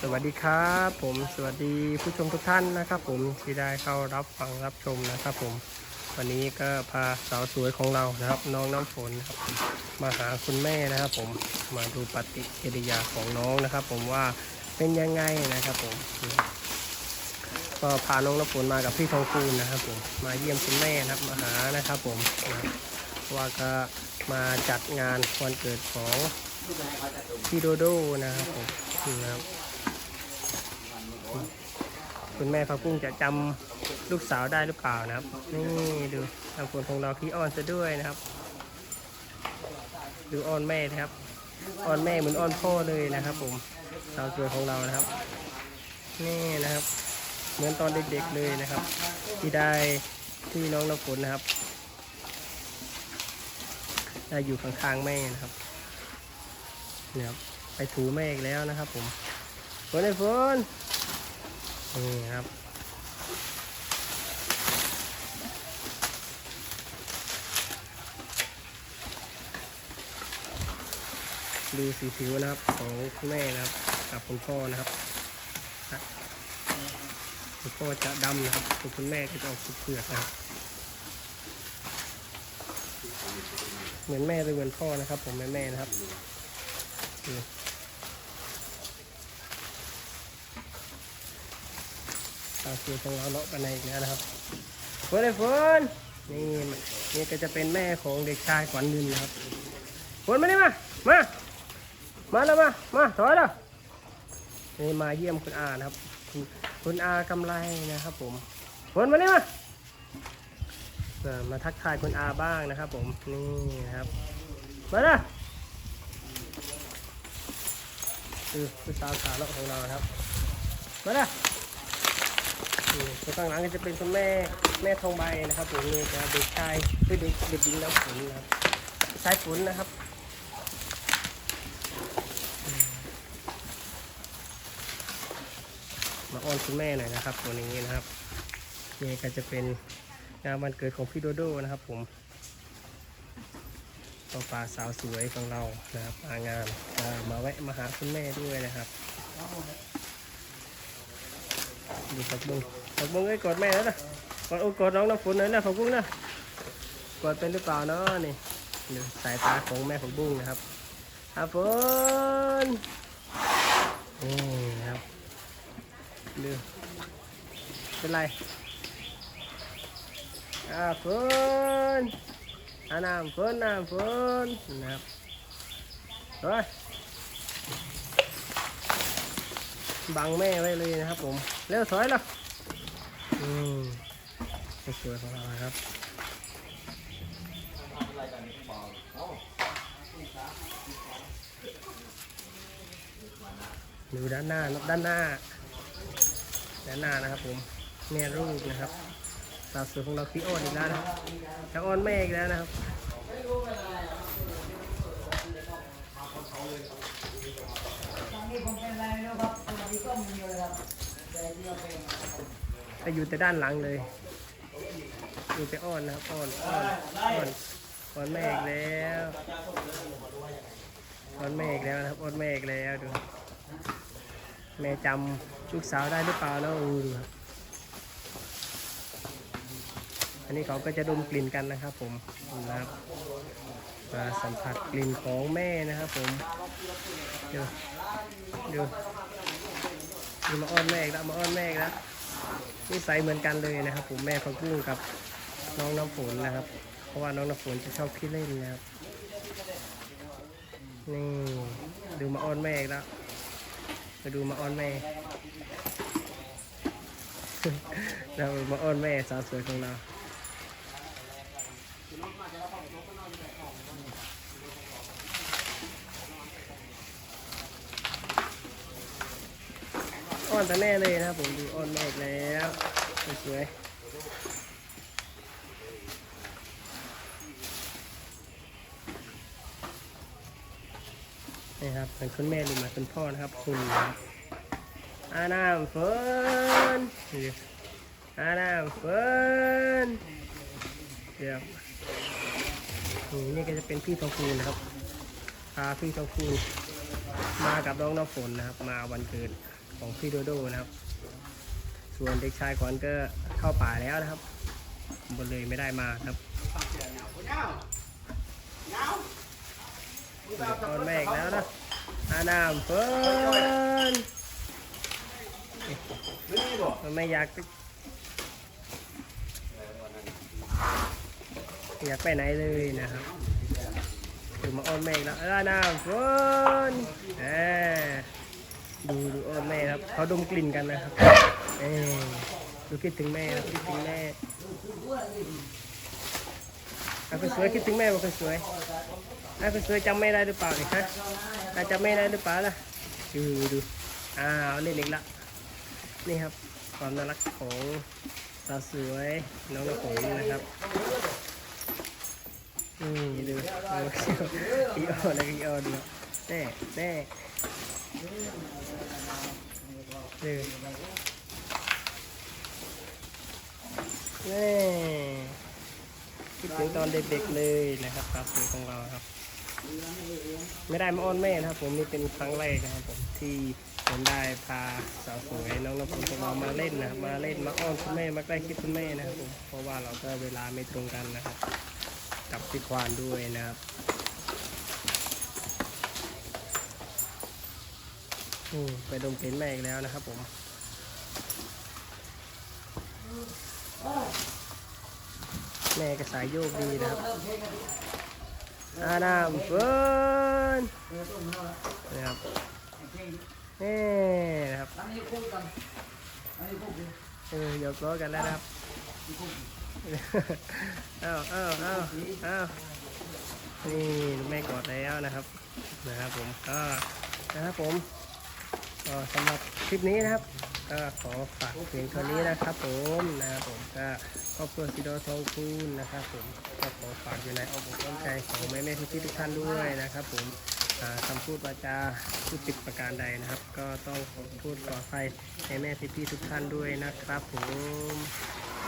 สวัสดีครับผมสวัสดีผู้ชมทุกท่านนะครับผมที่ได้เข้ารับฟังรับชมนะครับผม วันนี้ก็พาสาวสวยของเรานะครับ น้องน้ำฝนนะครับมาหาคุณแม่นะครับผมมาดูปฏิกิริยาของน้องนะครับ ผมว่าเป็นยังไงนะครับผมก็พาน้องน้ำฝนมากับพี่ทองคูณนะครับผมมาเยี่ยมคุณแม่นะครับมาหานะครับผมว่าก็มาจัดงานวันเกิดของพี่โดโดนะครับผมนะครับ คุณแม่พักกุ้งจะจำลูกสาวได้หรือเปล่านะครับ นี่ดูทางคนของเราขี้อ้อนซะด้วยนะครับ ดูอ้อนแม่นะครับ อ้อนแม่เหมือนอ้อนพ่อเลยนะครับ ผมสาวสวยของเรานะครับ นี่นะครับ เหมือนตอนเด็กๆเลยนะครับ ที่ได้ที่น้องน้ำฝนนะครับได้อยู่ข้างๆแม่นะครับเนี่ยครับไปถูแม่อีกแล้วนะครับ ผมฝนไอ้ฝน นี่ครับ ดูสีผิวนะครับ ของคุณแม่นะครับ กับคุณพ่อนะครับคุณพ่อจะดำนะครับคุณแม่ก็จะออกเผือกนะครับ เหมือนแม่หรือเหมือนพ่อนะครับ ผมแม่แม่นะครับ นี่ตาคือของเราเลาะกันในอีกแล้วนะครับฝนเลยฝนนี่นี่ก็จะเป็นแม่ของเด็กชายขวัญเงินนะครับฝนมานี่มา มา มาแล้วมา มาถอยแล้วนี่มาเยี่ยมคุณอานะครับ คุณคุณอากำไรนะครับ ผมฝนมานี่มาเออมาทักทายคุณอาบ้างนะครับ ผมนี่นะครับมาละคือคือสาวขาเลาะของเรานะครับมาละ ข้างหลังก็จะเป็นคุณแม่แม่ทองใบนะครับผมนี่จะเด็กชายคือเด็กเด็กหญิงน้ำฝนนะครับสายฝนนะครับมาอ้อนคุณแม่หน่อยนะครับ ตัวนี้นะครับนี่ก็จะเป็นงานวันเกิดของพี่โดโดนะครับผมต่อปลาสาวสวยของเรานะครับางานอ่ามาแวะมาหาคุณแม่ด้วยนะครับ ดูผักบุ้งผักบุ้งไอ้กอดแม่แล้วนะกอดโอ้กอดน้องน้ำฝนหน่อยนะผักบุ้งนะกอดเป็นหรือเปล่าเนาะนี่ดูสายตาของแม่ผักบุ้งนะครับอาฝนนี่ครับดูเป็นไรอาฝนอาน้ำฝนน้ำฝนนะครับเฮ้ย บังแม่ไว้เลยนะครับ ผมเร็วถอยล้วอืมสวยของเราครับดูด้านหน้านะด้านหน้า ด้านหน้านะครับผมแม่รูปนะครับสาวสวยของเราพี่อ้อนอีกแล้วนะครับจะอ้อนแม่อีกแล้วนะครับ ไปอยู่แต่ด้านหลังเลยอยู่แต่อ้อนนะครับอ้อนอ้อนอ้อนอ้อนแม่อีกแล้วอ้อนแม่อีกแล้วนะครับอ้อนแม่อีกแล้วดูแม่จำลูกสาวได้หรือเปล่าแล้วดูครับอันนี้เขาก็จะดมกลิ่นกันนะครับ ผมนะครับมาสัมผัสกลิ่นของแม่นะครับ ผมดูดู ดูมาอ้อนแม่แล้วมาอ้อนแม่แล้วนิสัยเหมือนกันเลยนะครับ ผมแม่พักบุ้งกับน้องน้ำฝนนะครับ เพราะว่าน้องน้ำฝนจะชอบขี้เล่นนะครับนี่ดูมาอ้อนแม่แล้วมาดูมาอ้อนแม่เรามาอ้อนแม่สาวสวยของเรา อ้อนแต่แม่เลยนะครับผมดูอ้อนแม่อีกแล้วสวยนี่ครับเป็นคุณแม่หรือมาคุณพ่อนะครับ คุณอาน้ำฝนนี่อาน้ำฝนเดี๋ยวนี่นี่ก็จะเป็นพี่ทองคูณนะครับพาพี่ทองคูณมากับน้องน้ำฝนนะครับ มาวันเกิด ของพี่โดโดนะครับ ส่วนเด็กชายขวัญก็เข้าป่าแล้วนะครับบนเลยไม่ได้มาครับตอนแม่อีกแล้วนะอาน้ำเฟินมันไม่อยากอยากไปไหนเลยนะครับดูมาอ้อนแม่อีกแล้วอาน้ำเฟินแหม ดูดูอ้อนแม่ครับเขาดมกลิ่นกันนะครับเอ้ยดูคิดถึงแม่ครับคิดถึงแม่เอาคนสวยคิดถึงแม่บอกคนสวยเอาคนสวยจำไม่ได้หรือเปล่าเนี่ยฮะอาจำไม่ได้หรือเปล่าล่ะดูดูอ้าวเล่นอีกละนี่ครับ ความน่ารักของสาวสวยน้องน้ำฝนนะครับนี่ดูอีโอแล้วก็อีโอดูแน่แน่แน่ คิดถึงตอนเด็กๆเลยนะครับสาวสวยของเราครับ ไม่ได้มาอ้อนแม่นะครับ ผมนี่เป็นครั้งแรกนะครับผมที่ผมได้พาสาวสวยน้องน้ำฝนของเรามาเล่นนะครับมาเล่นมาอ้อนคุณแม่มาใกล้ชิดคุณแม่นะครับผมเพราะว่าเราก็เวลาไม่ตรงกันนะครับ กับพี่ควานด้วยนะครับ ไปดมกลิ่นแม่อีกแล้วนะครับผมแม่ก็สายโยกดีนะครับอาน้ำเฟิร์นนะครับนี่นะครับเออหยอกล้อกันแล้วนะครับเอ้าเอ้าเอ้าเอ้านี่แม่กอดแล้วนะครับนะครับผมก็นะครับผม ก็สำหรับคลิปนี้นะครับ ก็ขอฝากเพียงเท่านี้นะครับ ผมนะครับผมก็ครอบครัวซิโดทองคูณนะครับ ผมก็ขอฝากอยู่ในอ้อมอกอ้อมใจของแม่แม่พี่ทุกท่านด้วยนะครับ ผมอ่าคำพูดวาจาพูดติดประการใดนะครับ ก็ต้องขอพูดขออภัยในแม่พี่ทุกท่านด้วยนะครับ ผม